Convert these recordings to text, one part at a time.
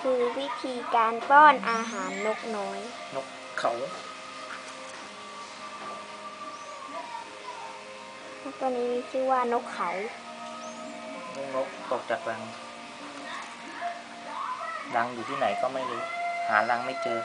คือวิธีการป้อนอาหารนกน้อย นกเขานกตัวนี้มีชื่อว่านกเขาลูกนกตกจากรัง รังอยู่ที่ไหนก็ไม่รู้ หารังไม่เจอ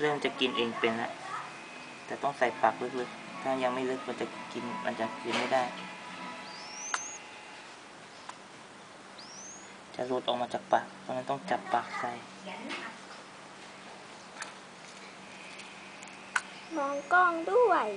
เริ่มจะกินเองเป็นแล้วแต่ต้องใส่ปากลึกๆ ถ้ายังไม่ลึกมันจะกินมันจะกินไม่ได้ จะหลุดออกมาจากปาก เพราะฉะนั้นต้องจับปากใส่ มองกล้องด้วย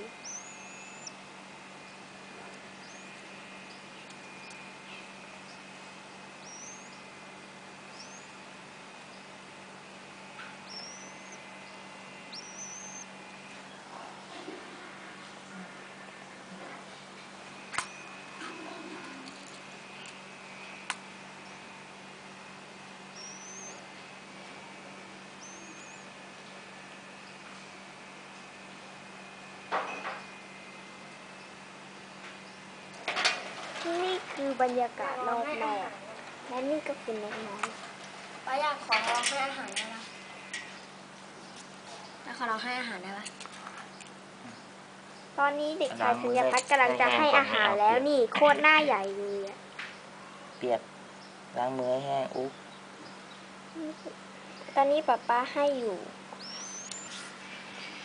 นี่ คือบรรยากาศรอบนอกและนี่ก็คือนกน้อยป้าอยากขอลองให้อาหารได้ปะแล้วขอลองให้อาหารได้ปะตอนนี้เด็กชายธัญพัฒน์กำลังจะให้อาหารแล้วนี่โคตรหน้าใหญ่เลยอะเปียกล้างมือให้แห้งอุ๊บตอนนี้ป๊าป๊าให้อยู่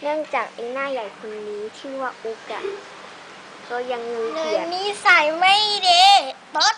เนื่องจากไอ้หน้าใหญ่คนนี้ชื่อว่าอุกอะ ก็ยังมือหนึ่เปียงกนิสัยไม่ดีตด